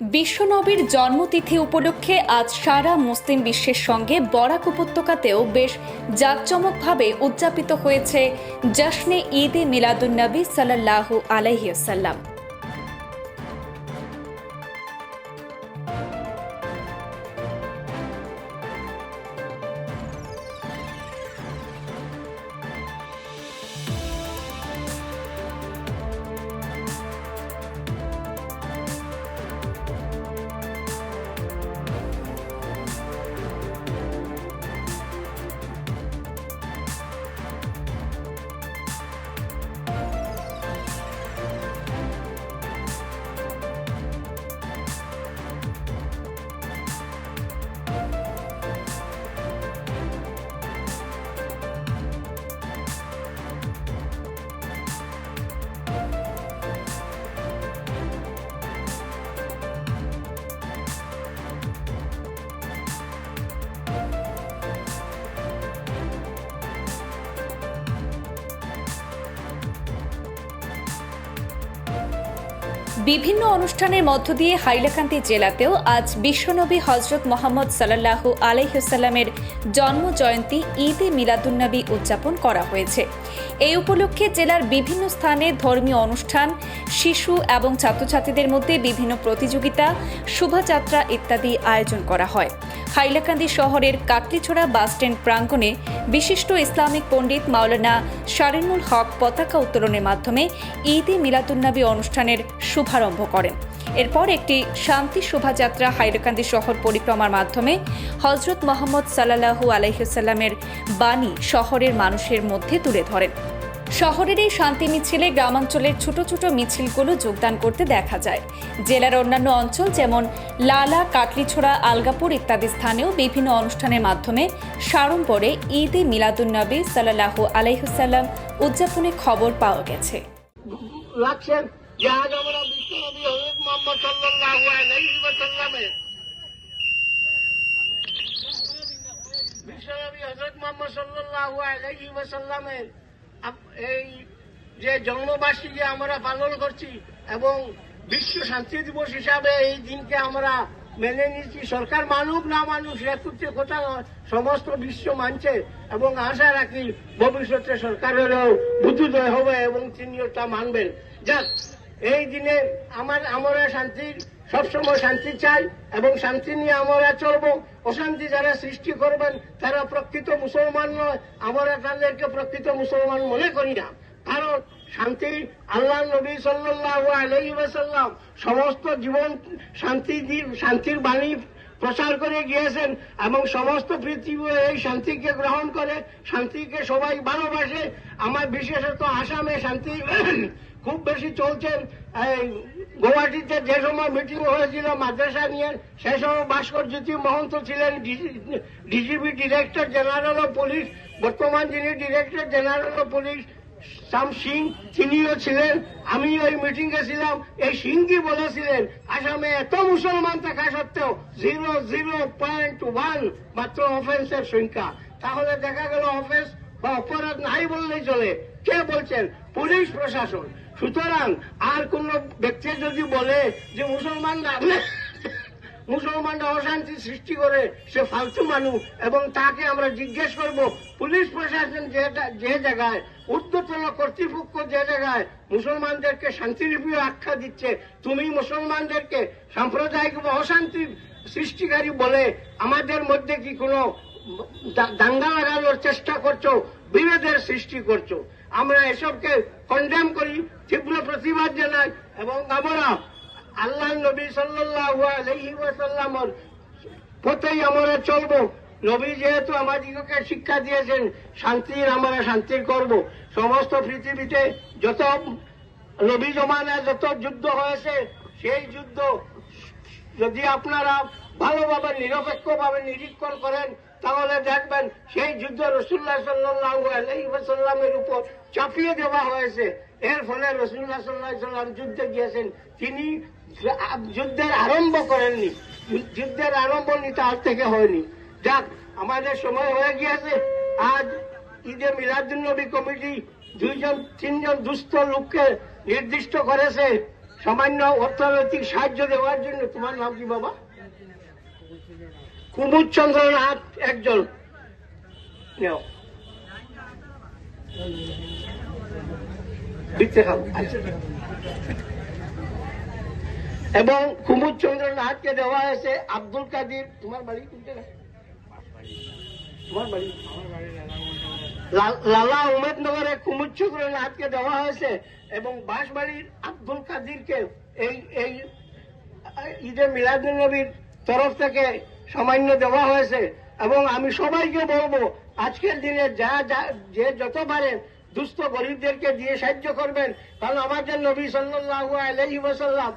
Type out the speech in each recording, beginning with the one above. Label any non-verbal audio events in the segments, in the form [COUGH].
বিশ্বনবীর জন্মতিথি উপলক্ষে আজ সারা মুসলিম বিশ্বের সঙ্গে বরাক উপত্যকাতেও বেশ জাঁকজমকভাবে উদযাপিত হয়েছে জশ্নে ঈদে মিলাদুন্নবী সাল্লাল্লাহু আলাইসাল্লাম বিভিন্ন অনুষ্ঠানের মধ্য দিয়ে হাইলাকান্দি জেলাতেও আজ বিশ্বনবী হজরত মোহাম্মদ সাল্লাল্লাহু আলাইহুসাল্লামের জন্ম জয়ন্তী ঈদ এ মিলাদুন্নবী উদযাপন করা হয়েছে। এই উপলক্ষে জেলার বিভিন্ন স্থানে ধর্মীয় অনুষ্ঠান, শিশু এবং ছাত্রছাত্রীদের মধ্যে বিভিন্ন প্রতিযোগিতা, শোভাযাত্রা ইত্যাদি আয়োজন করা হয়। হাইলাকান্দি শহরের কাটলিছড়া বাসস্ট্যান্ড প্রাঙ্গণে বিশিষ্ট ইসলামিক পণ্ডিত মাওলানা শারিনুল হক পতাকা উত্তোলনের মাধ্যমে ঈদে মিলাদুন্নবী অনুষ্ঠানের শুভারম্ভ করেন। এরপর একটি শান্তি শোভাযাত্রা হাইলাকান্দি শহর পরিক্রমার মাধ্যমে হজরত মোহাম্মদ সাল্লাহু আলাইসাল্লামের বাণী শহরের মানুষের মধ্যে তুলে ধরেন। শহরের এই শান্তি মিছিলে গ্রামাঞ্চলের ছোট ছোট মিছিলগুলো যোগদান করতে দেখা যায়। জেলার অন্যান্য অঞ্চল যেমন লালা, কাটলিছোড়া, আলগাপুর ইত্যাদি স্থানেও বিভিন্ন অনুষ্ঠানের মাধ্যমে সাড়ম্বরে ঈদে মিলাদুন্নবী সাল্লাহু আলাইহুসাল্লাম উদযাপনের খবর পাওয়া গেছে। বিশ্বনবী হজরত মোহাম্মদ সাল্লাল্লাহু আলাইহি ওয়াসাল্লামের এই যে জন্মবার্ষিকী আমরা পালন করছি এবং বিশ্ব শান্তি দিবস হিসাবে এই দিনকে আমরা মেনে নিচ্ছি সরকার মানুক না মানুষ একত্রে কথা সমস্ত বিশ্ব মানছে এবং আশা রাখি ভবিষ্যতে সরকারেরও বুদ্ধোদয় হবে এবং তিনিও তা মানবেন। যাক, এই দিনে আমার আমরা শান্তির সবসময় শান্তি চাই এবং শান্তি নিয়ে আমরা চলবো। অশান্তি যারা সৃষ্টি করবেন, তারা প্রকৃত মুসলমান নয়। আমরা তাদেরকে প্রকৃত মুসলমান মনে করি না। কারণ শান্তি আল্লাহ নবী সাল্লাহ আলাইহি ওয়াসাল্লাম সমস্ত জীবন শান্তি শান্তির বাণী প্রচার করে গিয়েছেন এবং সমস্ত পৃথিবী এই শান্তিকে গ্রহণ করে, শান্তিকে সবাই ভালোবাসে। আমার বিশেষত আসামে শান্তি [CLEARS THROAT] খুব বেশি চলছেন। এই গুয়াহাটিতে যে সময় মিটিং হয়েছিল, মাদ্রাসা নিয়ে, সে সময় ভাস্কর জ্যোতি মহন্ত ছিলেন DGP director general of police বর্তমান যিনি ডিরেক্টর জেনারেল অফ পুলিশ তিনিও ছিলেন। আমি ওই মিটিং এ ছিলাম। এই বলেছিলেন, আসামে এত মুসলমান থাকা সত্ত্বেও জিরো জিরো পয়েন্ট ওয়ান মাত্র অফেন্সের সংখ্যা। তাহলে দেখা গেল অফেন্স বা অপরাধ নাই বললেই চলে। কে বলছেন? পুলিশ প্রশাসন। সুতরাং আর কোন ব্যক্তি যদি বলে যে মুসলমান না মুসলমানরা অশান্তি সৃষ্টি করে, সে ফালতু মানুষ, এবং তাকে আমরা জিজ্ঞেস করব, পুলিশ প্রশাসন যে জায়গায় ঊর্ধ্বতন কর্তৃপক্ষ যে জায়গায় মুসলমানদেরকে শান্তিরূপীয় আখ্যা দিচ্ছে, তুমি মুসলমানদেরকে সাম্প্রদায়িক অশান্তি সৃষ্টিকারী বলে আমাদের মধ্যে কি কোনো দাঙ্গা লাগানোর চেষ্টা করছ, বিভেদের সৃষ্টি করছ? আমরা এসবকে কন্ডেম করি, তীব্র প্রতিবাদ জানাই এবং আমরা আল্লাহ নবী সাল্লাল্লাহু আলাইহি ওয়াসাল্লামের পথেই আমরা চলবো। নবী যেহেতু আমাদিগকে শিক্ষা দিয়েছেন, শান্তির আমরা শান্তির করব। সমস্ত পৃথিবীতে যত নবী জমানায় যত যুদ্ধ হয়েছে, সেই যুদ্ধ যদি আপনারা ভালোভাবে, নিরপেক্ষভাবে নিরীক্ষণ করেন, তাহলে দেখবেন সেই যুদ্ধ রসুল্লাহ সাল্লাহ আলহিমের উপর চাপিয়ে দেওয়া হয়েছে। এর ফলে রসুল্লাহ সাল্লাহ সাল্লাম যুদ্ধে গিয়েছেন। তিনি যুদ্ধের আরম্ভ করেননি। যুদ্ধের আরম্ভ নিতে আজ থেকে হয়নি। যাক, আমাদের সময় হয়ে গিয়েছে। আজ ঈদে মিলাদুন্নবী কমিটি দুইজন, তিনজন দুস্থ লোককে নির্দিষ্ট করেছে। সামান্য অর্থনৈতিক সাহায্য দেওয়ার জন্য। তোমার নাম কি বাবা? কুমুদ চন্দ্রনাথ একজন। আচ্ছা। এবং কুমুদ চন্দ্রনাথকে দেওয়া হয়েছে আব্দুল কাদির। তোমার বাড়ি কোনটা? তোমার বাড়ি? লালা উমেদনগরে কুমুদ দেওয়া হয়েছে এবং বাঁশবাড়ির আব্দুল কাদিরকে এই এই ঈদে মিলাদুল নবীর তরফ থেকে সামান্য দেওয়া হয়েছে। এবং আমি সবাইকে বলব আজকের দিনে যা যা যে যত পারেন দুস্থ গরিবদেরকে দিয়ে সাহায্য করবেন কারণ আমাদের নবী আলাইহি ওয়াসাল্লাম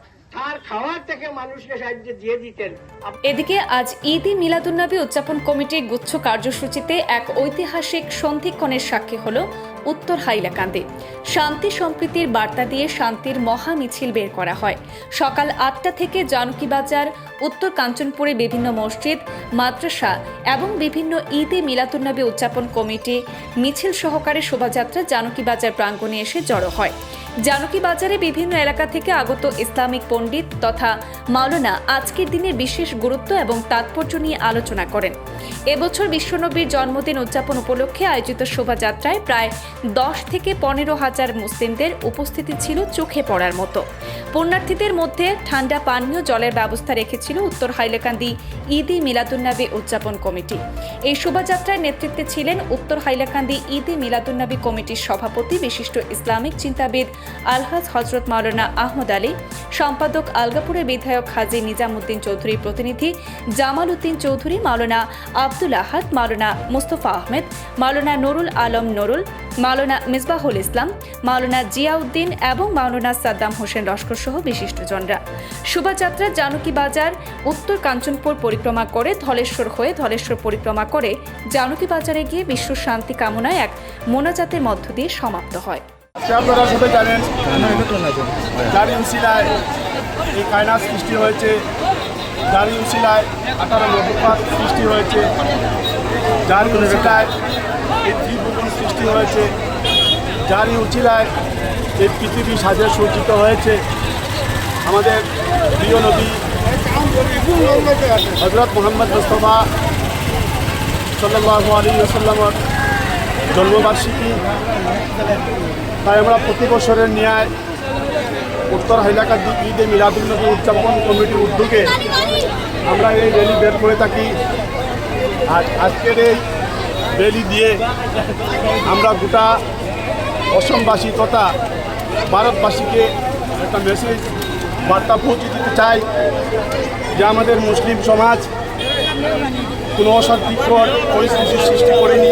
এদিকে আজ ঈদে মিলাদুন্নবী উদযাপন কমিটির গুচ্ছ কার্যসূচিতে এক ঐতিহাসিক সন্ধিক্ষণের সাক্ষী হল উত্তর হাইলাকান্দি। শান্তি সম্প্রীতির বার্তা দিয়ে শান্তির মহা মিছিল বের করা হয়। সকাল আটটা থেকে জানকী বাজার, উত্তর কাঞ্চনপুরে বিভিন্ন মসজিদ, মাদ্রাসা এবং বিভিন্ন ঈদে মিলাদুন্নবী উদযাপন কমিটি মিছিল সহকারে শোভাযাত্রা জানকী বাজার প্রাঙ্গণে এসে জড়ো হয়। জানকী বাজারে বিভিন্ন এলাকা থেকে আগত ইসলামিক পণ্ডিত তথা মাওলানা আজকের দিনের বিশেষ গুরুত্ব এবং তাৎপর্য নিয়ে আলোচনা করেন। এবছর বিশ্বনবীর জন্মদিন উদযাপন উপলক্ষে আয়োজিত শোভাযাত্রায় প্রায় দশ থেকে পনেরো হাজার মুসলিমদের উপস্থিতি ছিল চোখে পড়ার মতো। পুণ্যার্থীদের মধ্যে ঠান্ডা পানীয় জলের ব্যবস্থা রেখেছিল উত্তর হাইলাকান্দি ঈদি মিলাদুন্নবী উদযাপন কমিটি। এই শোভাযাত্রার নেতৃত্বে ছিলেন উত্তর হাইলাকান্দি ঈদি মিলাদুন্নবী কমিটির সভাপতি বিশিষ্ট ইসলামিক চিন্তাবিদ আলহাজ হজরত মাওলানা আহমদ আলী, সম্পাদক আলগাপুরের বিধায়ক হাজি নিজামুদ্দিন চৌধুরীর প্রতিনিধি জামাল উদ্দিন চৌধুরী, মাওলানা আব্দুল আহাদ, মাওলানা মুস্তফা আহমেদ, মাওলানা নুরুল আলম নুরুল, মাওলানা মিসবাহুল ইসলাম, মাওলানা জিয়াউদ্দিন এবং মাওলানা সাদ্দাম হোসেন লস্কর সহ বিশিষ্টজনরা। শোভাযাত্রা জানকী বাজার, উত্তর কাঞ্চনপুর পরিক্রমা করে ধলেশ্বর হয়ে ধলেশ্বর পরিক্রমা করে জানকী বাজারে গিয়ে বিশ্ব শান্তি কামনায় এক মোনাজাতের মধ্য দিয়ে সমাপ্ত হয়। আপনারা সবাই কায়নাত সৃষ্টি হয়েছে। যার ইউসিলায় আঠারো নবুপাত সৃষ্টি হয়েছে। যার ইউসিলায় এই ত্রিভুবন সৃষ্টি হয়েছে। যার ইউসিলায় এই পৃথিবী সাজে সজ্জিত হয়েছে। আমাদের প্রিয় নবী হজরত মোহাম্মদ মুস্তফা সাল্লাহ আলী সাল্লামর জন্মবার্ষিকী তাই আমরা প্রতি বছরের ন্যায় উত্তর হাইলাকান্দি ঈদে মিলাদুল্নবী উদযাপন কমিটির উদ্যোগে আমরা এই র্যালি বের করে থাকি। আর আজকের এই র্যালি দিয়ে আমরা গোটা অসমবাসী তথা ভারতবাসীকে একটা মেসেজ বার্তা পৌঁছে দিতে চাই যে আমাদের মুসলিম সমাজ কোনো অশান্তিকর পরিস্থিতির সৃষ্টি করেনি।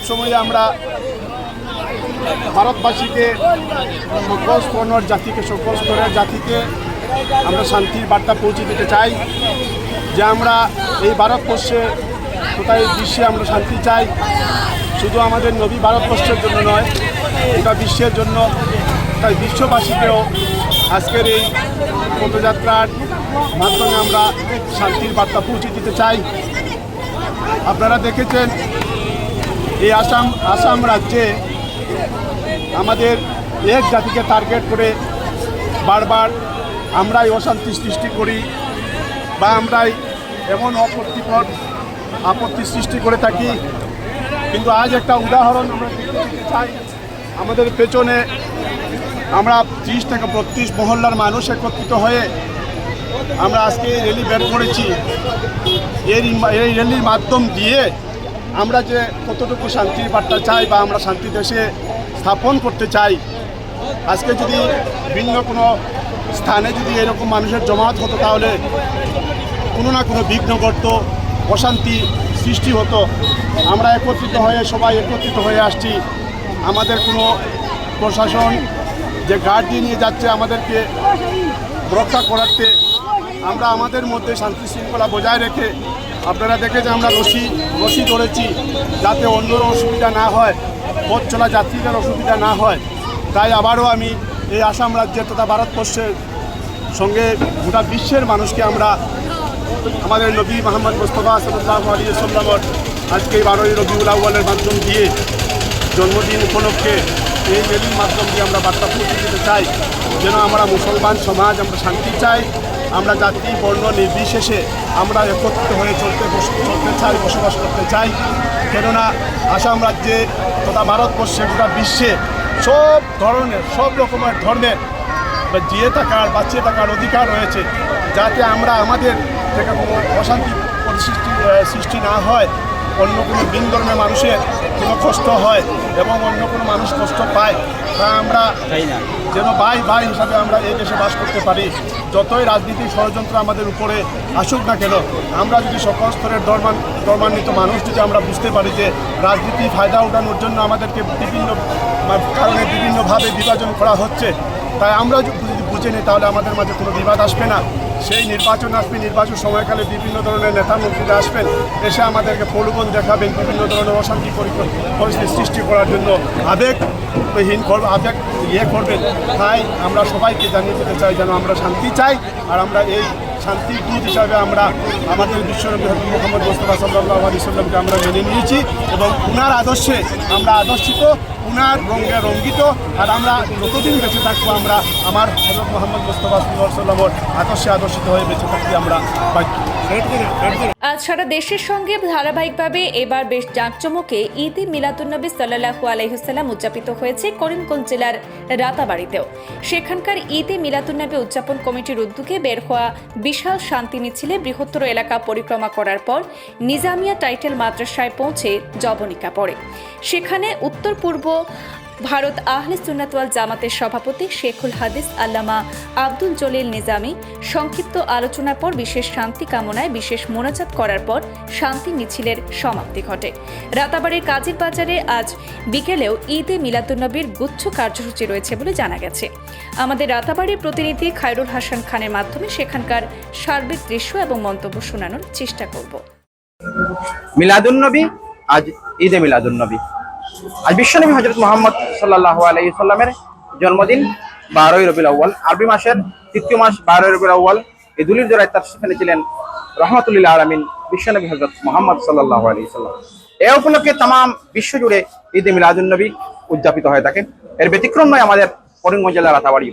সব সময় আমরা ভারতবাসীকে সকল স্তরের জাতিকে, সকল স্তরের জাতিকে আমরা শান্তির বার্তা পৌঁছে দিতে চাই, যে আমরা এই ভারতবর্ষে কোথায় বিশ্বে আমরা শান্তি চাই। শুধু আমাদের নবী ভারতবর্ষের জন্য নয় এটা বিশ্বের জন্য। তাই বিশ্ববাসীকেও আজকের এই পদযাত্রার মাধ্যমে আমরা শান্তির বার্তা পৌঁছে দিতে চাই। আপনারা দেখেছেন এই আসাম আসাম রাজ্যে আমাদের এক জাতিকে টার্গেট করে বারবার আমরাই অশান্তি সৃষ্টি করি বা আমরাই এমন অপত্তিকর আপত্তি সৃষ্টি করে থাকি। কিন্তু আজ একটা উদাহরণ আমরা দেখতে চাই আমাদের পেছনে আমরা ত্রিশ থেকে বত্রিশ মহল্লার মানুষ একত্রিত হয়ে আমরা আজকে এই র্যালি বের করেছি। এর এই র্যালির মাধ্যম দিয়ে আমরা যে কতটুকু শান্তির বার্তা চাই বা আমরা শান্তি দেশে স্থাপন করতে চাই, আজকে যদি ভিন্ন কোনো স্থানে যদি এরকম মানুষের জমায়েত হতো, তাহলে কোনো না কোনো বিঘ্ন ঘটত, অশান্তি সৃষ্টি হতো। আমরা একত্রিত হয়ে, সবাই একত্রিত হয়ে আসছি। আমাদের কোনো প্রশাসন যে গার্ড দিয়ে নিয়ে যাচ্ছে আমাদেরকে রক্ষা করাতে, আমরা আমাদের মধ্যে শান্তি শৃঙ্খলা বজায় রেখে আপনারা দেখে যে আমরা রশি রশি ধরেছি যাতে অন্যর অসুবিধা না হয়, পথ চলা যাত্রীদের অসুবিধা না হয়। তাই আবারও আমি এই আসাম রাজ্যের তথা ভারতবর্ষের সঙ্গে গোটা বিশ্বের মানুষকে আমরা আমাদের নবী মোহাম্মদ মুস্তফা সাল্লাহ আলী সাল্লামর আজকে এই বারোই রবিউল আউ্বালের মাধ্যম দিয়ে জন্মদিন উপলক্ষে এই র্যালির মাধ্যম দিয়ে আমরা বার্তা পৌঁছে দিতে চাই। যেন আমরা মুসলমান সমাজ, আমরা শান্তি চাই। আমরা জাতি, বর্ণ, নির্বিশেষে আমরা একত্রিত হয়ে চলতে চলতে চাই, বসবাস করতে চাই। কেননা আসাম রাজ্যে তথা ভারতবর্ষে গোটা বিশ্বে সব ধরনের, সব রকমের ধর্মের জিয়ে থাকার, বাঁচিয়ে থাকার অধিকার রয়েছে। যাতে আমরা আমাদের থেকে কোনো অশান্তি সৃষ্টি সৃষ্টি না হয় অন্য কোনো ভিন ধর্মের মানুষের কোনো কষ্ট হয় এবং অন্য কোনো মানুষ কষ্ট পায় তা আমরা যেন ভাই ভাই হিসাবে আমরা এই দেশে বাস করতে পারি। যতই রাজনীতি ষড়যন্ত্র আমাদের উপরে আসুক না কেন আমরা যদি সকল স্তরের ধর্মান ধর্মান্বিত মানুষ যদি আমরা বুঝতে পারি যে রাজনীতি ফায়দা উঠানোর জন্য আমাদেরকে বিভিন্ন কারণে বিভিন্নভাবে বিভাজন করা হচ্ছে তাই আমরা যদি বুঝে নিই তাহলে আমাদের মাঝে কোনো বিবাদ আসবে না। সেই নির্বাচন আসবে, নির্বাচন সময়কালে বিভিন্ন ধরনের নেতা মন্ত্রীরা আসবেন, এসে আমাদেরকে প্রলোভন দেখাবেন, বিভিন্ন ধরনের অশান্তি পরি- পরিস্থিতি সৃষ্টি করার জন্য আবেগহীন করবে আবেগ ইয়ে করবেন। তাই আমরা সবাইকে জানিয়ে দিতে চাই যেন আমরা শান্তি চাই, আর আমরা এই শান্তি দূত হিসাবে আমরা আমাদের বিশ্বনবী হজরত মোহাম্মদ মোস্তফা সাল্লাহ আলী সাল্লামকে আমরা মেনে নিয়েছি এবং ওনার আদর্শে আমরা আদর্শিত উনার রঙে রঙ্গিত। আর আমরা যতদিন বেঁচে থাকব, আমরা আমার হজরত মোহাম্মদ মোস্তফা সাল্লামর আদর্শে আদর্শিত হয়ে বেঁচে থাকতে আমরা আজ সারা দেশের সঙ্গে ধারাবাহিকভাবে এবার বেশ জাঁকজমকে ঈদে মিলাদুন্নবী সাল্লাহু আলহিহাল্লাম উদযাপিত হয়েছে করিমগঞ্জ জেলার রাতাবাড়িতেও। সেখানকার ঈদে মিলাদুন্নবী উদযাপন কমিটির উদ্যোগে বের হওয়া বিশাল শান্তি মিছিলে বৃহত্তর এলাকা পরিক্রমা করার পর নিজামিয়া টাইটেল মাদ্রাসায় পৌঁছে জবনিকা পড়ে। সেখানে উত্তর পূর্ব ভারত আহলে সুন্নাতওয়াল জামাতের সভাপতি শেখুল হাদিস আল্লামা আব্দুল জলিল নিজামী সংক্ষিপ্ত আলোচনার পর বিশেষ শান্তি কামনায় বিশেষ মোনাজাত করার পর শান্তি মিছিলের সমাপ্তি ঘটে। রাতাবাড়ির কাজীর বাজারে আজ বিকেলেও ঈদে মিলাদুন্নবীর গুচ্ছ কার্যসূচি রয়েছে বলে জানা গেছে। আমাদের রাতাবাড়ির প্রতিনিধি খায়রুল হাসান খানের মাধ্যমে সেখানকার সার্বিক দৃশ্য এবং মন্তব্য শোনানোর চেষ্টা করব। মিলাদুন্নবী, আজ ঈদে মিলাদুন্নবী। আজ বিশ্বনবী হজরত মোহাম্মদ সাল্লাহ আলাইসাল্লামের জন্মদিন বারোই রবিউল আউ্য়াল। আরবি মাসের তৃতীয় মাস বারোই রবিউল আউ্য়াল। দুলির জোড়ায় তার সেখানে ছিলেন রহমতুল্লাহ আলমিন বিশ্বনবী হজরত মোহাম্মদ সাল্লাহ আলাইসাল্লাম এ উপলক্ষে তাম বিশ্ব জুড়ে ঈদে মিলাদুন্নবী উদযাপিত হয়ে থাকে। এর ব্যতিক্রম নয় আমাদের করিমগঞ্জ জেলার রাতাবাড়ি।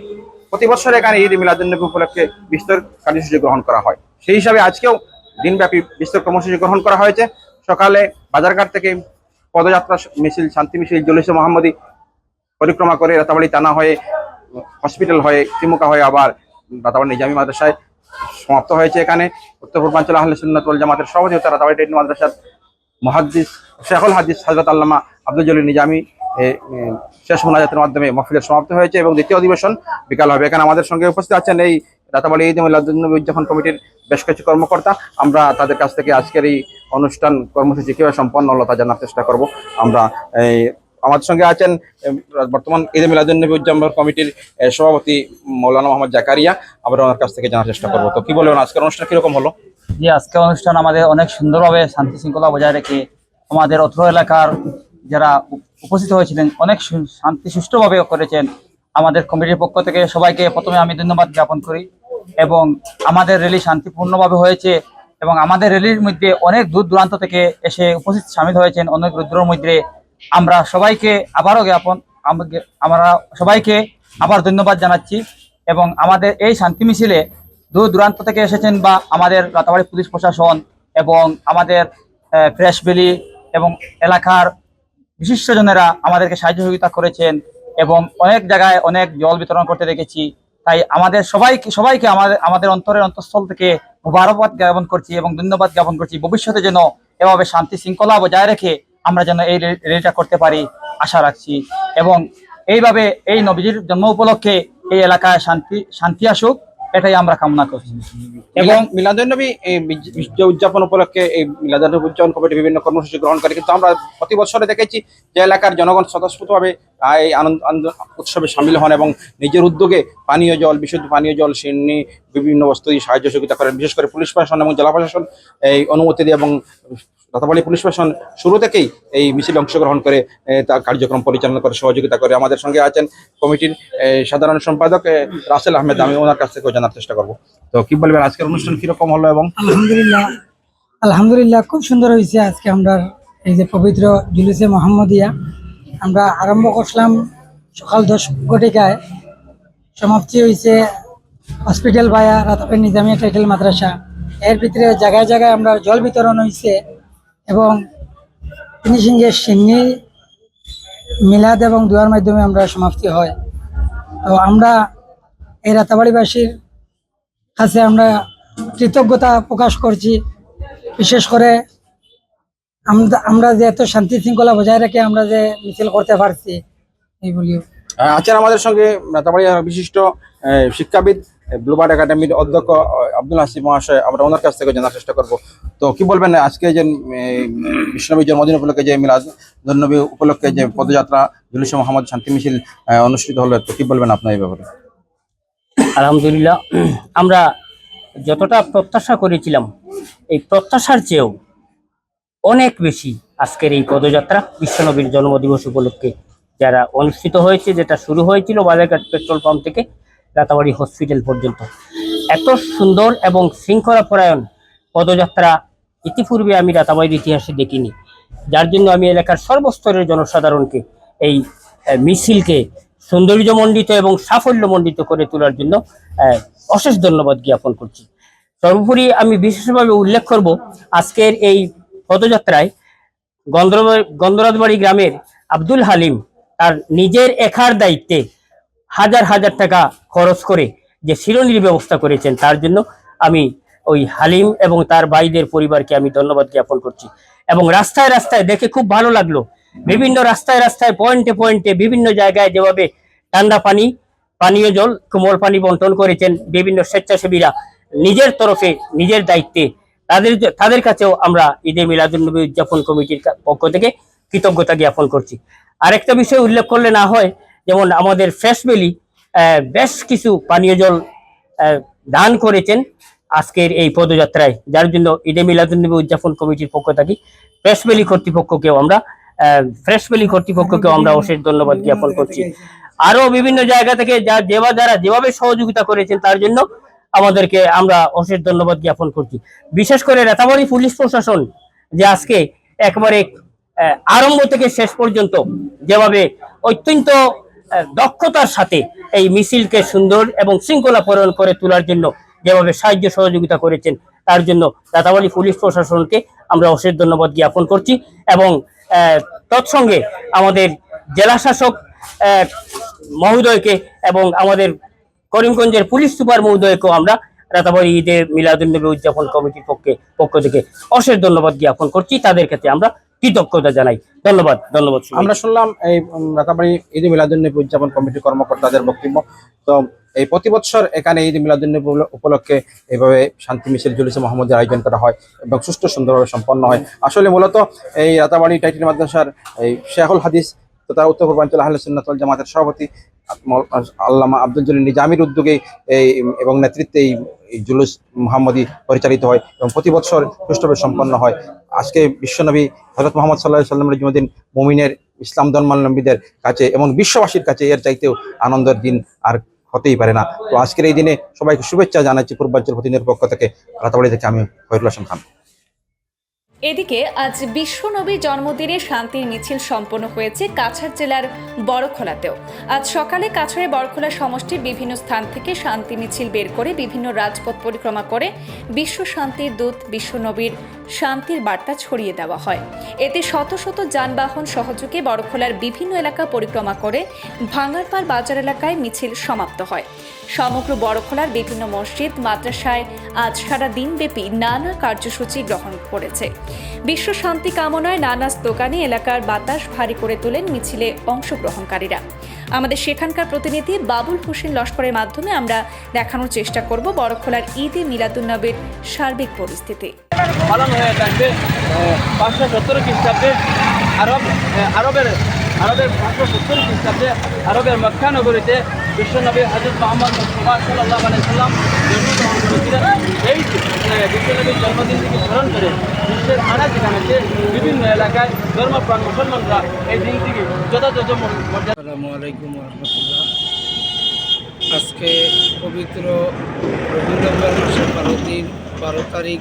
প্রতি বছর এখানে ঈদ মিলাদুন্নবী উপলক্ষে বিস্তর কার্যসূচি গ্রহণ করা হয়। সেই হিসাবে আজকেও দিনব্যাপী বিস্তর কর্মসূচি গ্রহণ করা হয়েছে। সকালে বাজারঘাট থেকে পদযাত্রা মিছিল, শান্তি মিছিল, জলিসে মোহাম্মদী পরিক্রমা করে রাতাবাড়ি টানা হয়ে, হসপিটাল হয়ে তিমুকা হয়ে আবার রাতাবাড়ি নিজামী মাদ্রাসায় সমাপ্ত হয়েছে এখানে। উত্তর পূর্বাঞ্চল আহলে সুন্নাতুল জামাতের সভাপতি রাতাবাড়ি মাদ্রাসার মহাদ্দিস শেখুল হাদিস হজরত আল্লামা আব্দুল জলিল নিজামী শেষ মোনাজাতের মাধ্যমে মহফিলের সমাপ্ত হয়েছে এবং দ্বিতীয় অধিবেশন বিকাল হবে। এখানে আমাদের সঙ্গে উপস্থিত আছেন এই রাতাবাড়ি ঈদ উদযাপন কমিটির বেশ কিছু কর্মকর্তা। আমরা তাদের কাছ থেকে আজকের এই অনুষ্ঠান কর্মসূচি কীভাবে সম্পন্ন হলো তা জানার চেষ্টা করব। আমরা এই আমাদের সঙ্গে আছেন বর্তমান ঈদ মিলাদুন্নবী উদযাপন কমিটির সভাপতি মৌলানা মোহাম্মদ জাকারিয়া। আমরা ওনার কাছ থেকে জানার চেষ্টা করব। তো কি বলবেন, আজকের অনুষ্ঠান কীরকম হলো? যে আজকের অনুষ্ঠান আমাদের অনেক সুন্দরভাবে শান্তি শৃঙ্খলা বজায় রেখে আমাদের অত্র এলাকার যারা উপস্থিত হয়েছিলেন, অনেক শান্তি সুষ্ঠুভাবে করেছেন। আমাদের কমিটির পক্ষ থেকে সবাইকে প্রথমে আমি ধন্যবাদ জ্ঞাপন করি। এবং আমাদের র্যালি শান্তিপূর্ণভাবে হয়েছে এবং আমাদের র্যালির মধ্যে অনেক দূর দূরান্ত থেকে এসে উপস্থিত সামিল হয়েছেন, অনেক রুদ্রর মধ্যে। আমরা সবাইকে আবারও জ্ঞাপন আমরা সবাইকে আবার ধন্যবাদ জানাচ্ছি এবং আমাদের এই শান্তি মিছিলে দূর দূরান্ত থেকে এসেছেন বা আমাদের রাতাবাড়ি পুলিশ প্রশাসন এবং আমাদের ফ্রেশ ভ্যালি এবং এলাকার বিশিষ্টজনেরা আমাদেরকে সাহায্য সহযোগিতা করেছেন এবং অনেক জায়গায় অনেক জল বিতরণ করতে দেখেছি। তাই আমাদের সবাইকে সবাইকে আমাদের আমাদের অন্তরের অন্তঃস্থল থেকে মুবারকবাদ জ্ঞাপন করছি এবং ধন্যবাদ জ্ঞাপন করছি। ভবিষ্যতে যেন এভাবে শান্তি শৃঙ্খলা বজায় রেখে আমরা যেন এই রেলটা করতে পারি, আশা রাখছি। এবং এইভাবে এই নবীজির জন্ম উপলক্ষে এই এলাকায় শান্তি শান্তি আসুক। এটাই আমরা কামনা করছি। এবং মিলাদুন্নবী উদযাপন উপলক্ষে এই মিলাদুন্নবী উদযাপন কমিটি বিভিন্ন কর্মসূচি গ্রহণ করে। কিন্তু আমরা প্রতি বছরে দেখেছি যে এলাকার জনগণ স্বতঃস্ফূর্তভাবে এই আনন্দ উৎসবে সামিল হন এবং নিজের উদ্যোগে পানীয় জল, বিশুদ্ধ পানীয় জল, সিন্নি, বিভিন্ন বস্তু সাহায্য সহযোগিতা করেন। বিশেষ করে পুলিশ প্রশাসন এবং জেলা প্রশাসন এই অনুমতি দিয়ে এবং রাতাবাড়ি পুলিশ প্রশাসন শুরু থেকেই এই মিছিলে অংশগ্রহণ করে তার কার্যক্রম পরিচালনা করে, সহযোগিতা করে আমাদের সঙ্গে আছেন কমিটির সাধারণ সম্পাদক রাসেল আহমেদ। আমি ওনার কাছ থেকেও জানার চেষ্টা করব। তো কি বলবেন, আজকের অনুষ্ঠান কীরকম হলো এবং? আলহামদুলিল্লাহ আলহামদুলিল্লাহ, খুব সুন্দর হয়েছে আজকে আমরা এই যে পবিত্র জুলুসে মোহাম্মদিয়া। আমরা আরম্ভ করছিলাম সকাল দশ ঘটিকায়। সমাপ্তি হয়েছে হসপিটাল বায়া রাতাপের নিজামিয়া টাইটেল মাদ্রাসা। এর ভিতরে জায়গায় জায়গায় আমরা জল বিতরণ হয়েছে। এবং ফিনিশিং এর সিন্নি মিলাদ এবং দুয়ার মাধ্যমে আমরা সমাপ্তি হয়। তো আমরা এই রাতাবাড়িবাসীর কাছে আমরা কৃতজ্ঞতা প্রকাশ করছি। বিশেষ করে আমরা আমরা যে এত শান্তি শৃঙ্খলা বজায় রেখে আমরা যে মিছিল করতে পারছি, এই বলিও। আছেন আমাদের সঙ্গে রাতাবাড়িয়ার বিশিষ্ট শিক্ষাবিদ ব্লুবার্ড একাডেমির অধ্যক্ষ আব্দুল হাসিব মহাশয়, আমরা ওনার কাছ থেকে জানার চেষ্টা করব। তো কি বলবেন, আজকে যে বিশ্বনবী জন্মদিন উপলক্ষে যে মিলাদ নবী উপলক্ষে যে পদযাত্রা জুলুস মোহাম্মদ শান্তি মিছিল অনুষ্ঠিত হলো, তো কি বলবেন আপনার এই ব্যাপারে? আলহামদুলিল্লাহ, আমরা যতটা প্রত্যাশা করেছিলাম, এই প্রত্যাশার চেয়েও অনেক বেশি আজকের এই পদযাত্রা, বিশ্বনবীর জন্মদিবস উপলক্ষে যারা অনুষ্ঠিত হয়েছে, যেটা শুরু হয়েছিল বাজারঘাট পেট্রোল পাম্প থেকে রাতাবাড়ি হসপিটাল পর্যন্ত। এত সুন্দর এবং শৃঙ্খলা পরায়ণ পদযাত্রা ইতিপূর্বে আমি রাতাবাড়ির ইতিহাসে দেখিনি। যার জন্য আমি এলাকার সর্বস্তরের জনসাধারণকে এই মিছিলকে সৌন্দর্যমণ্ডিত এবং সাফল্যমণ্ডিত করে তোলার জন্য অশেষ ধন্যবাদ জ্ঞাপন করছি। সর্বোপরি আমি বিশেষভাবে উল্লেখ করব আজকের এই পদযাত্রায় গন্ধরাজবাড়ি গ্রামের আব্দুল হালিম তার নিজের একার দায়িত্বে হাজার হাজার টাকা খরচ করে যে শিরোনির ব্যবস্থা করেছেন, তার জন্য আমি ওই হালিম এবং তার ভাইদের পরিবারকে আমি ধন্যবাদ জ্ঞাপন করছি। এবং রাস্তায় রাস্তায় দেখে খুব ভালো লাগল। বিভিন্ন রাস্তায় রাস্তায় পয়েন্টে পয়েন্টে বিভিন্ন জায়গায় যেভাবে ঠান্ডা পানি, পানীয় জল, কোমল পানি বন্টন করেছেন বিভিন্ন স্বেচ্ছাসেবীরা নিজের তরফে, নিজের দায়িত্বে। তাদের তাদের কাছেও আমরা ঈদে মিলাদুন্নবী উদযাপন কমিটির পক্ষ থেকে কৃতজ্ঞতা জ্ঞাপন করছি। আরেকটা বিষয় উল্লেখ করলে না হয় যেমন আমাদের ফ্রেশ ভ্যালি বেশ কিছু পানীয় জল দান করেছেন আজকের এই পদযাত্রায়। যার জন্য ঈদে মিলাদুন্নবী উদযাপন কমিটির পক্ষ থেকে ফ্রেশ ভ্যালি কর্তৃপক্ষকেও আমরা ফ্রেশবেলি কর্তৃপক্ষকেও আমরা অশেষ ধন্যবাদ জ্ঞাপন করছি। আরও বিভিন্ন জায়গা থেকে যা যেবা যারা যেভাবে সহযোগিতা করেছেন তার জন্য আমাদেরকে আমরা অশেষ ধন্যবাদ জ্ঞাপন করছি। বিশেষ করে রাতাবাড়ি পুলিশ প্রশাসন যে আজকে একবারে আরম্ভ থেকে শেষ পর্যন্ত যেভাবে অত্যন্ত দক্ষতার সাথে এই মিছিলকে সুন্দর এবং শৃঙ্খলা পূরণ করে তোলার জন্য যেভাবে সাহায্য সহযোগিতা করেছেন, তার জন্য দাতাবাড়ি পুলিশ প্রশাসনকে আমরা অশেষ ধন্যবাদ জ্ঞাপন করছি এবং তৎসঙ্গে আমাদের জেলা শাসক মহোদয়কে এবং আমাদের করিমগঞ্জের পুলিশ সুপার মহোদয়কেও আমরা রাতাবাড়ি ঈদে মিলাদুন্নবী উদযাপন কমিটির পক্ষে, পক্ষ থেকে অশেষ ধন্যবাদ জ্ঞাপন করছি। তাদের ক্ষেত্রে আমরা কৃতজ্ঞতা জানাই। ধন্যবাদ ধন্যবাদ আমরা শুনলাম এই রাতাবাড়ি ঈদ মিলাদুন্নবী উদযাপন কমিটির কর্মকর্তাদের বক্তব্য। তো এই প্রতি বছর এখানে ঈদ মিলাদুন্নবী উপল- উপলক্ষে এইভাবে শান্তি মিছিল জুলুসে মোহাম্মদের আয়োজন করা হয় এবং সুষ্ঠু সুন্দরভাবে সম্পন্ন হয়। আসলে মূলত এই রাতাবাড়ি টাইটেল মাদ্রাসার এই শেখুল হাদিস তথা উত্তর পূর্বাঞ্চল আহলে সুন্নাতুল জামাতের সভাপতি আল্লামা আব্দুল জলিল নিজামির উদ্যোগে এবং নেতৃত্বে এই জুলুস মোহাম্মদী পরিচালিত হয় এবং প্রতি বছর সুষ্ঠুভাবে সম্পন্ন হয়। আজকে বিশ্বনবী হজরত মোহাম্মদ সাল্লাহ সাল্লামের জন্মদিন মুমিনের ইসলাম ধর্মাবলম্বীদের কাছে এবং বিশ্ববাসীর কাছে এর চাইতেও আনন্দের দিন আর হতেই পারে না। তো আজকের এই দিনে সবাইকে শুভেচ্ছা জানাচ্ছি পূর্বাঞ্চল প্রতিনিধির পক্ষ থেকে। রাতাবাড়ি থেকে আমি ফয়রুল হাসান খান। এদিকে আজ বিশ্বনবী জন্মদিনে শান্তির মিছিল সম্পন্ন হয়েছে কাছাড় জেলার বড়খোলাতেও। আজ সকালে কাছাড়ের বড়খোলা সমষ্টির বিভিন্ন স্থান থেকে শান্তি মিছিল বের করে বিভিন্ন রাজপথ পরিক্রমা করে বিশ্ব শান্তির দূত বিশ্বনবীর শান্তির বার্তা ছড়িয়ে দেওয়া হয়। এতে শত শত যানবাহন সহযোগে বড়খোলার বিভিন্ন এলাকা পরিক্রমা করে ভাঙারপাড় বাজার এলাকায় মিছিল সমাপ্ত হয়। সমগ্র বড়খোলার বিভিন্ন মসজিদ, মাদ্রাসায় আজ সারা দিনব্যাপী নানা কার্যসূচি গ্রহণ করেছে। বিশ্ব শান্তি কামনায় নানা স্লোগানে এলাকার বাতাস ভারী করে তোলেন মিছিলে অংশগ্রহণকারীরা। আমাদের সেখানকার প্রতিনিধি বাবুল হোসেন লস্করের মাধ্যমে আমরা দেখানোর চেষ্টা করব বড়খোলার ঈদে মিলাদুন্নবীর সার্বিক পরিস্থিতি। পালন হয়ে থাকবে পাঁচশো সত্তর খ্রিস্টাব্দে আরব আরবের আরবের পাঁচশো সত্তর খ্রিস্টাব্দে আরবের মক্কা নগরীতে বিশ্বনবী হাজরত মোহাম্মদ মুস্তফা সাল্লাহ আলাইসাল্লাম জন্মগ্রহণ করেছিলেন। এই বিশ্বনবীর জন্মদিন থেকে স্মরণ করে বিশ্বের আনা যেখানেতে বিভিন্ন এলাকায় ধর্মপ্রাণ মুসলমানরা এই দিনটিকে যথাযথ মর্যাদা আজকে পবিত্র রবিউল মাসের বারো দিন, বারো তারিখ,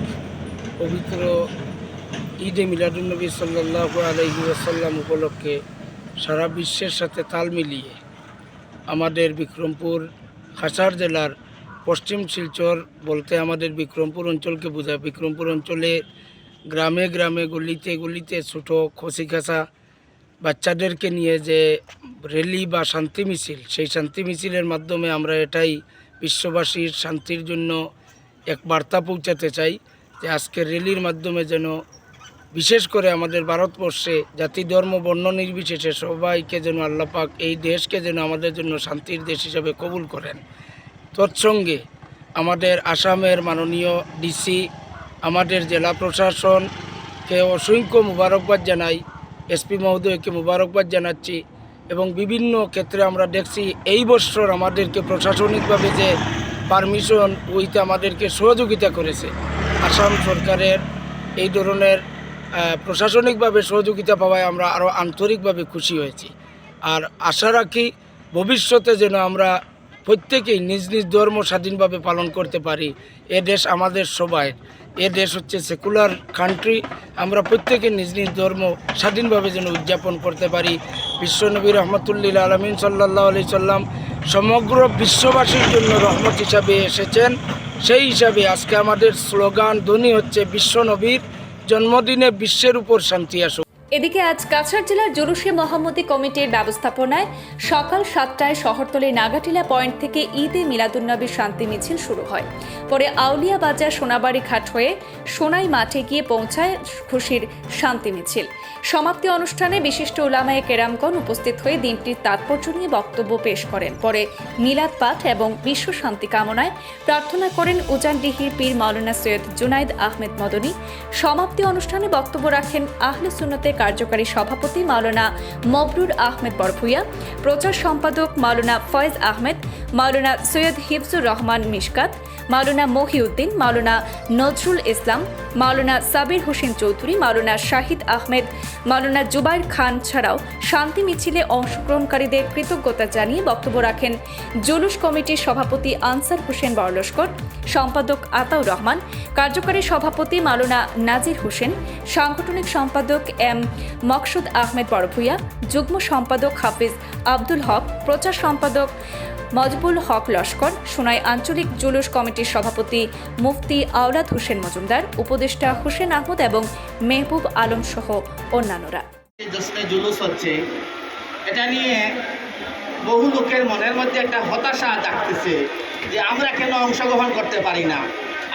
পবিত্র ঈদে মিলাদুলনবী সাল্লাহ আলহি আসাল্লাম উপলক্ষে সারা বিশ্বের সাথে তাল মিলিয়ে আমাদের বিক্রমপুর, খাসার জেলার পশ্চিম শিলচর বলতে আমাদের বিক্রমপুর অঞ্চলকে বোঝায়। বিক্রমপুর অঞ্চলে গ্রামে গ্রামে গলিতে গলিতে ছোটো খসি খাসা বাচ্চাদেরকে নিয়ে যে র্যালি বা শান্তি মিছিল, সেই শান্তি মিছিলের মাধ্যমে আমরা এটাই বিশ্ববাসীর শান্তির জন্য এক বার্তা পৌঁছাতে চাই যে আজকের র্যালির মাধ্যমে যেন বিশেষ করে আমাদের ভারতবর্ষে জাতি, ধর্ম, বর্ণ নির্বিশেষে সবাইকে যেন আল্লাপাক এই দেশকে যেন আমাদের জন্য শান্তির দেশ হিসাবে কবুল করেন। তৎসঙ্গে আমাদের আসামের মাননীয় ডিসি আমাদের জেলা প্রশাসনকে অসংখ্য মুবারকবাদ জানাই এসপি মহোদয়কে মুবারকবাদ জানাচ্ছি এবং বিভিন্ন ক্ষেত্রে আমরা দেখছি এই বছর আমাদেরকে প্রশাসনিকভাবে যে পারমিশন ওইতে আমাদেরকে সহযোগিতা করেছে। আসাম সরকারের এই ধরনের প্রশাসনিকভাবে সহযোগিতা পাওয়ায় আমরা আরও আন্তরিকভাবে খুশি হয়েছি। আর আশা রাখি ভবিষ্যতে যেন আমরা প্রত্যেকেই নিজ নিজ ধর্ম স্বাধীনভাবে পালন করতে পারি। এ দেশ আমাদের সবাই। এ দেশ হচ্ছে সেকুলার কান্ট্রি আমরা প্রত্যেকে নিজ নিজ ধর্ম স্বাধীনভাবে যেন উদযাপন করতে পারি। বিশ্বনবী রহমতুল্লিল আলমিন সাল্লাহ আলি সাল্লাম সমগ্র বিশ্ববাসীর জন্য রহমত হিসাবে এসেছেন। সেই হিসাবে আজকে আমাদের স্লোগান ধ্বনি হচ্ছে বিশ্বনবীর জন্মদিনে বিশ্বের উপর শান্তি আসুক। এদিকে আজ কাছাড় জেলার জুলুসে মোহাম্মদী কমিটির ব্যবস্থাপনায় সকাল সাতটায় শহরতলি নাগাটিলা পয়েন্ট থেকে ঈদে মিলাদুন্নবী শান্তি মিছিল শুরু হয়। পরে আউলিয়া বাজার সোনাবাড়ি ঘাট হয়ে সোনাই মাঠে গিয়ে পৌঁছায় খুশির শান্তি মিছিল। সমাপ্তি অনুষ্ঠানে বিশিষ্ট উলামায়ে কেরামগণ উপস্থিত হয়ে দিনটির তাৎপর্য নিয়ে বক্তব্য পেশ করেন। পরে মিলাদ পাঠ এবং বিশ্ব শান্তি কামনায় প্রার্থনা করেন উজানডিহির পীর মাওলানা সৈয়দ জুনাইদ আহমেদ মদনী। সমাপ্তি অনুষ্ঠানে বক্তব্য রাখেন আহলে সুন্নতে কার্যকারী সভাপতি মাওলানা মবরুর আহমেদ বরভুইয়া, প্রচার সম্পাদক মাওলানা ফয়েজ আহমেদ, মাওলানা সৈয়দ হিফজুর রহমান মিশকাত, মাওলানা মহিউদ্দিন, মাওলানা নজরুল ইসলাম, মাওলানা সাবির হোসেন চৌধুরী, মাওলানা শাহিদ আহমেদ, মাওলানা জুবাইর খান ছাড়াও শান্তি মিছিলে অংশগ্রহণকারীদের কৃতজ্ঞতা জানিয়ে বক্তব্য রাখেন জুলুস কমিটির সভাপতি আনসার হোসেন বরলস্কর সম্পাদক আতাউর রহমান, কার্যকারী সভাপতি মাওলানা নাজির হোসেন, সাংগঠনিক সম্পাদক এম মকসুদ আহমেদ বড়ভূয়া যুগ্ম সম্পাদক হাফিজ আব্দুল হক, প্রচার সম্পাদক মজবুল হক লস্কর, সোনাই আঞ্চলিক জুলুস কমিটির সভাপতি মুফতি আওলাদ হোসেন মজুমদার, উপদেষ্টা হোসেন আহমদ এবং মেহবুব আলম সহ অন্যান্যরা। জুলুস হচ্ছে। এটা নিয়ে বহু লোকের মনের মধ্যে একটা হতাশা জাগতেছে যে আমরা কেন অংশগ্রহণ করতে পারি না।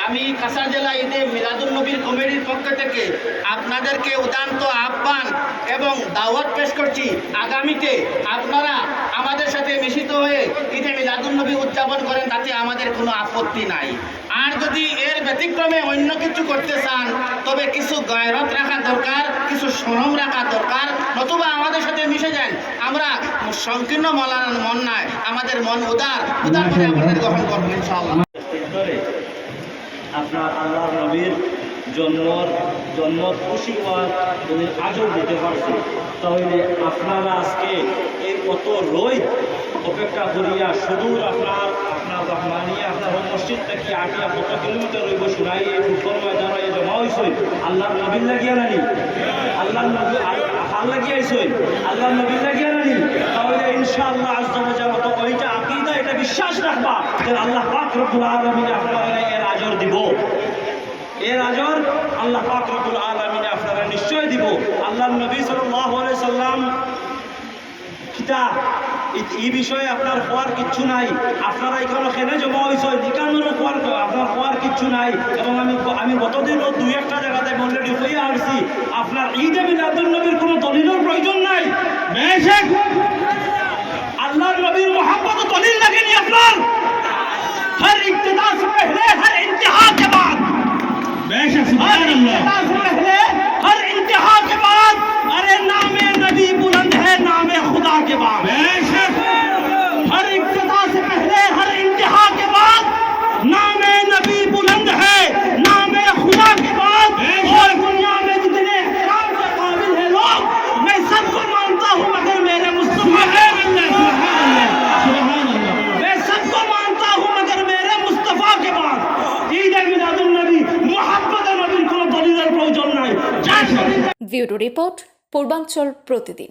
আমি কাসার জেলা ঈদে মিলাদুল নবীর কমিটির পক্ষ থেকে আপনাদেরকে উদান্ত আহ্বান এবং দাওয়াত পেশ করছি। আগামীতে আপনারা আমাদের সাথে মিশিত হয়ে ঈদে মিলাদুল নবী উদযাপন করেন, তাতে আমাদের কোনো আপত্তি নাই। আর যদি এর ব্যতিক্রমে অন্য কিছু করতে চান, তবে কিছু গায়রত রাখা দরকার, কিছু সরম রাখা দরকার, নতুবা আমাদের সাথে মিশে যান। আমরা সংকীর্ণ মলার মন নাই, আমাদের মন উদার। উদার করে আপনাদের গ্রহণ করব ইনশাআল্লাহ। আপনার আল্লাহ নবীর জন্মর জন্ম খুশি হওয়ার যদি আজও দিতে পারছি, তাহলে আপনারা আজকে এই কত রোদ অপেক্ষা করিয়া সুদূর আপনার আপনার রহমানিয়া আপনার মসজিদ থেকে আটিয়া কত কিলোমিটার রইব শুনাই ফুটবল ময়দানে জমা হয়েছে আল্লাহর নবীন লাগিয়া নানি আল্লাহর নবী ভালো লাগিয়া আইসই আল্লাহর নবীর লাগিয়া নানি তাহলে ইনশাআল্লাহ আজকে মতো ওইটা আকিদা, এটা বিশ্বাস রাখবা যে আল্লাহ পাক রব্বুল আপনারা এর আজর দিব। এর আজর আল্লাহ পাক রব্বুল আলামিন আপনারা নিশ্চয় দিব। আল্লাহ নবী সাল্লাম কিতাব এই- এই বিষয়ে আপনার হওয়ার কিচ্ছু নাই। আপনারা এখানে খেলে জমা হয়েছে নিকানোর হওয়ার আপনার হওয়ার কিচ্ছু নাই। এবং আমি আমি গতদিনও দুই একটা জায়গাতে অলরেডি হয়ে আসছি আপনার ঈদে মিলাদুল নবীর কোনো দলিলের প্রয়োজন নাই। বেশেক আল্লাহর নবীর মোহাম্মদ দলিল লাগেনি। ব্যুরো রিপোর্ট পূর্বাঞ্চল প্রতিদিন।